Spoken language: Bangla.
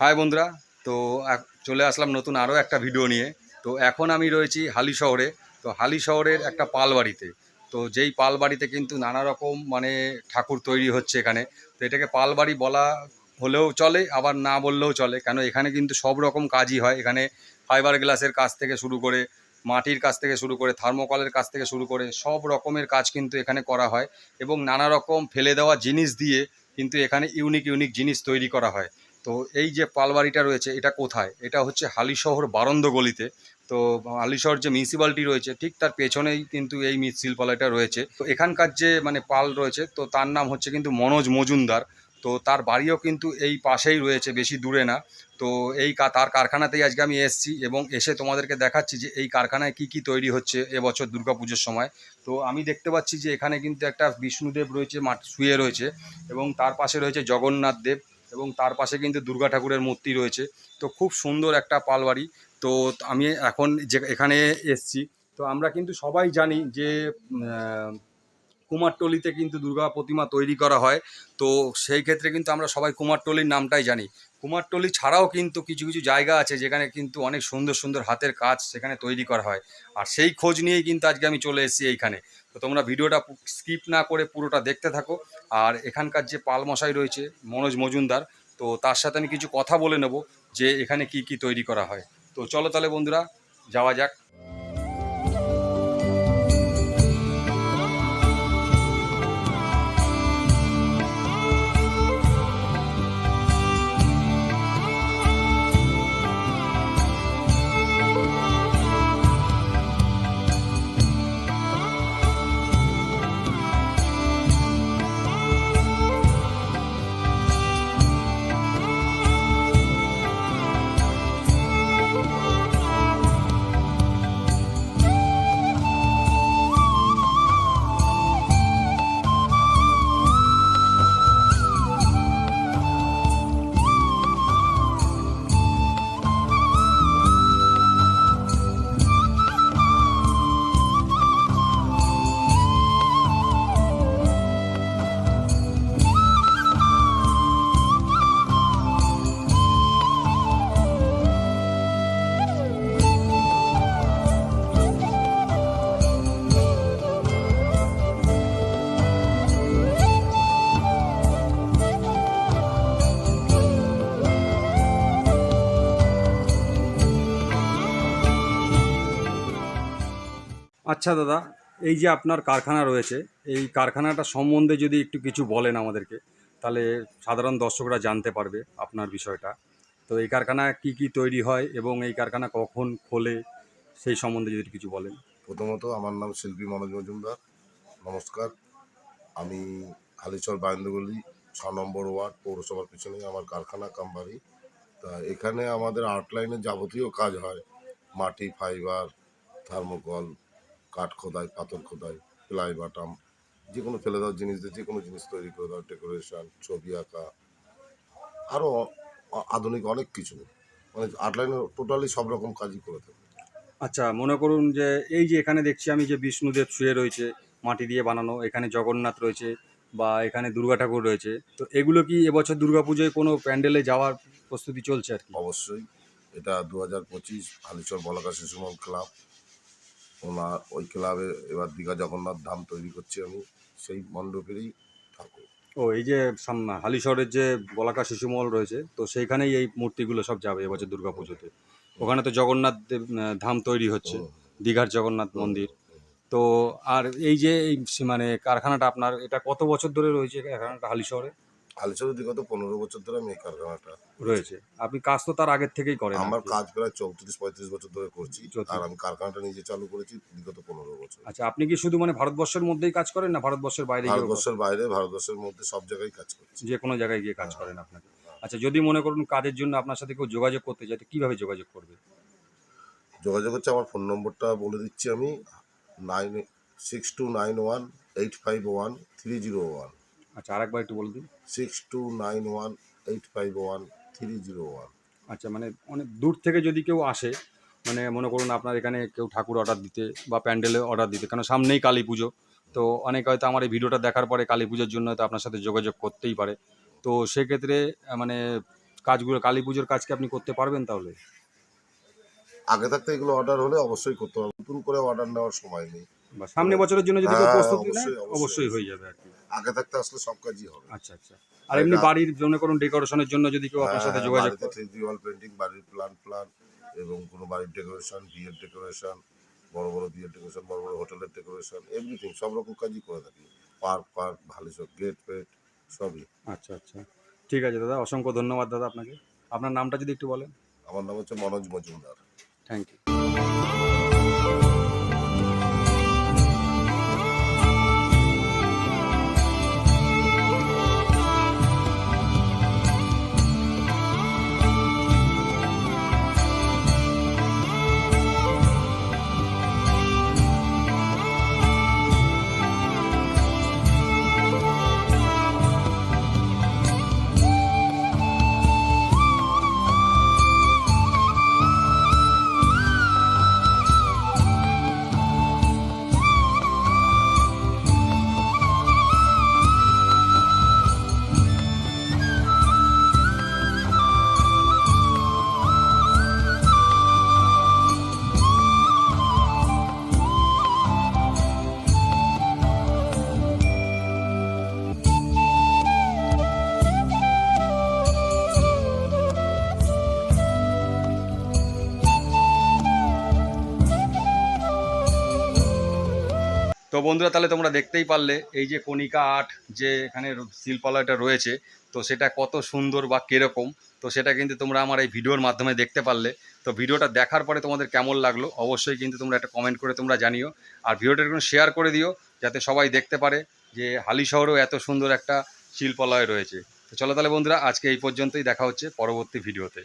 হাই বন্ধুরা, তো চলে আসলাম নতুন আরও একটা ভিডিও নিয়ে। তো এখন আমি রয়েছি হালি শহরে। তো হালি শহরের একটা পালবাড়িতে। তো যেই পালবাড়িতে কিন্তু নানা রকম মানে ঠাকুর তৈরি হচ্ছে এখানে। তো এটাকে পালবাড়ি বলা হলেও চলে, আবার না বললেও চলে। কেন এখানে কিন্তু সব রকম কাজই হয়। এখানে ফাইবার গ্লাসের কাজ থেকে শুরু করে, মাটির কাজ থেকে শুরু করে থার্মোকলের কাজ থেকে শুরু করে, সব রকমের কাজ কিন্তু এখানে করা হয়। এবং নানা রকম ফেলে দেওয়া জিনিস দিয়ে কিন্তু এখানে ইউনিক ইউনিক জিনিস তৈরি করা হয়। তো এই যে পালবাড়িটা রয়েছে, এটা কোথায়? এটা হচ্ছে হালিশহর বারন্দ গলিতে তো হালিশহর যে মিউনিসিপ্যালিটি রয়েছে, ঠিক তার পেছনেই কিন্তু এই শিল্পালয়টা রয়েছে। তো এখানকার যে মানে পাল রয়েছে, তো তার নাম হচ্ছে কিন্তু মনোজ মজুমদার। তো তার বাড়িও কিন্তু এই পাশেই রয়েছে, বেশি দূরে না। তো এই তার কারখানাতেই আজকে আমি এসেছি এবং এসে তোমাদেরকে দেখাচ্ছি যে এই কারখানায় কি কি তৈরি হচ্ছে এবছর দুর্গাপুজোর সময়। তো আমি দেখতে পাচ্ছি যে এখানে কিন্তু একটা বিষ্ণুদেব রয়েছে, মাঠ শুয়ে রয়েছে এবং তার পাশে রয়েছে জগন্নাথ দেব। এবং তার পাশে কিন্তু দুর্গা ঠাকুরের মূর্তি রয়েছে। তো খুব সুন্দর একটা পালবাড়ি। তো আমি এখন যে এখানে এসছি, তো আমরা কিন্তু সবাই জানি যে কুমারটলিতে কিন্তু দুর্গা প্রতিমা তৈরি করা হয়। তো সেই ক্ষেত্রে কিন্তু আমরা সবাই কুমারটলির নামটাই জানি। কুমারটলি ছাড়াও কিন্তু কিছু কিছু জায়গা আছে যেখানে কিন্তু অনেক সুন্দর সুন্দর হাতের কাজ সেখানে তৈরি করা হয়। আর সেই খোঁজ নিয়েই কিন্তু আজকে আমি চলে এসেছি এইখানে। তো তোমরা ভিডিওটা স্কিপ না করে পুরোটা দেখতে থাকো। আর এখানকার যে পালমশাই রয়েছে, মনোজ মজুমদার, তো তার সাথে আমি কিছু কথা বলে নেব যে এখানে কি কি তৈরি করা হয়। তো চলো তাহলে বন্ধুরা, যাওয়া যাক। আচ্ছা দাদা, এই যে আপনার কারখানা রয়েছে, এই কারখানাটা সম্বন্ধে যদি একটু কিছু বলেন আমাদেরকে, তাহলে সাধারণ দর্শকরা জানতে পারবে আপনার বিষয়টা। তো এই কারখানায় কি কি তৈরি হয় এবং এই কারখানা কখন খোলে, সেই সম্বন্ধে যদি কিছু বলেন। প্রথমত আমার নাম শিল্পী মনোজ মজুমদার, নমস্কার। আমি হালিচর বায়ন্দগলি, ছ নম্বর ওয়ার্ড, পৌরসভার পিছনে আমার কারখানা কামবাড়ি তা এখানে আমাদের আর্ট লাইনের যাবতীয় কাজ হয়, মাটি, ফাইবার, থার্মোকল কাঠ খোদাই পাথর খোদাই প্লাই বাটাম যে কোনো ফেলে দেওয়ার জিনিস দিয়ে যে কোনো জিনিস তৈরি করে দেওয়া ডেকোরেশন ছবি আঁকা আরও আধুনিক অনেক কিছু। মানে আর্ট লাইনের টোটালি সব রকম কাজই করে থাকে। আচ্ছা মনে করুন যে এই যে এখানে দেখছি আমি যে বিষ্ণুদেব শুয়ে রয়েছে মাটি দিয়ে বানানো এখানে জগন্নাথ রয়েছে বা এখানে দুর্গা ঠাকুর রয়েছে তো এগুলো কি এবছর দুর্গাপুজোয় কোনো প্যান্ডেলে যাওয়ার প্রস্তুতি চলছে আর কি? অবশ্যই। এটা দু হাজার পঁচিশ হালিচর বলাকা শিশুমন ক্লাব। ওনার ওই ক্লাবে এবার দীঘা জগন্নাথ ধাম তৈরি করছি আমি সেই মণ্ডপেরই ঠাকুর। ও এই যে সাম- হালিশহরের যে বলাকা শিশু শিশুমহল রয়েছে তো সেইখানেই এই মূর্তিগুলো সব যাবে এবছর দুর্গা পুজোতে। ওখানে তো জগন্নাথ দেব ধাম তৈরি হচ্ছে দীঘার জগন্নাথ মন্দির। তো আর এই যে মানে কারখানাটা আপনার এটা কত বছর ধরে রয়েছে কারখানাটা হালিশহরে? হালিচরের বিগত পনেরো বছর ধরে আমি এই কারখানাটা রয়েছে। আপনি কাজ তো তার আগের থেকেই করেন আমার। কাজ প্রায় চৌত্রিশ পঁয়ত্রিশ বছর ধরে করছি। আর আমি কারখানাটা নিজে চালু করেছি বিগত পনেরো বছর। আচ্ছা আপনি কি শুধু মানে ভারতবর্ষের মধ্যেই কাজ করেন না ভারতবর্ষের বাইরে ভারতবর্ষের বাইরে ভারতবর্ষের মধ্যে সব জায়গায় কাজ করছি। যে কোনো জায়গায় গিয়ে কাজ করেন আপনাকে। আচ্ছা যদি মনে করুন কাজের জন্য আপনার সাথে কেউ যোগাযোগ করতে চায় কীভাবে যোগাযোগ করবে? যোগাযোগ হচ্ছে আমার ফোন নম্বরটা বলে দিচ্ছি আমি nine six two nine one eight five one three zero one. আচ্ছা আরেকবার একটু বলে দিন। Six two nine one eight five one three zero one আচ্ছা মানে অনেক দূর থেকে যদি কেউ আসে মানে মনে করুন আপনার এখানে কেউ ঠাকুর অর্ডার দিতে বা প্যান্ডেলে অর্ডার দিতে কারণ সামনেই কালী পুজো তো অনেকে হয়তো আমার এই ভিডিওটা দেখার পরে কালী পুজোর জন্য হয়তো আপনার সাথে যোগাযোগ করতেই পারে। তো সেক্ষেত্রে মানে কাজগুলো কালী পুজোর কাজ কি আপনি করতে পারবেন তাহলে? আগে থাকতে এগুলো অর্ডার হলে অবশ্যই করতে হবে। নতুন করে অর্ডার নেওয়ার সময় নেই। বা সামনে বছরের জন্য যদি হ্যাঁ, প্রস্তুতি অবশ্যই, অবশ্যই, অবশ্যই হয়ে যাবে আর কি। আগে থাকতে আসলে সব কাজই হবে। আচ্ছা আচ্ছা। আর এমনি বাড়ির জন্য কোনো ডেকোরেশনের জন্য যদি কেউ আপনার সাথে হ্যাঁ, যোগাযোগ করে? থ্রি ডি ওয়াল পেন্টিং বাড়ির প্ল্যান প্ল্যান এবং কোনো বাড়ির ডেকোরেশন বিয়ের ডেকোরেশন বড় বড় বিয়ের ডেকোরেশন বড় বড় হোটেলের ডেকোরেশন এভরিথিং সব রকম কাজই করে থাকি। পার্ক পার্ক ভালো সব গেট ফেট সবই। আচ্ছা আচ্ছা। ঠিক আছে দাদা অসংখ্য ধন্যবাদ দাদা আপনাকে। আপনার নামটা যদি একটু বলেন। আমার নাম হচ্ছে মনোজ মজুমদার। থ্যাংক ইউ তো বন্ধুরা, তাহলে তোমরা দেখতেই পারলে এই যে কণিকা আর্ট যে এখানে শিল্পালয়টা রয়েছে, তো সেটা কত সুন্দর বা কীরকম, তো সেটা কিন্তু তোমরা আমার এই ভিডিওর মাধ্যমে দেখতে পারলে। তো ভিডিওটা দেখার পরে তোমাদের কেমন লাগল, অবশ্যই কিন্তু তোমরা একটা কমেন্ট করে তোমরা জানিও। আর ভিডিওটা একটু শেয়ার করে দিও, যাতে সবাই দেখতে পারে যে হালি শহরেও এত সুন্দর একটা শিল্পালয় রয়েছে। তো চলো তাহলে বন্ধুরা, আজকে এই পর্যন্তই, দেখা হচ্ছে পরবর্তী ভিডিওতে।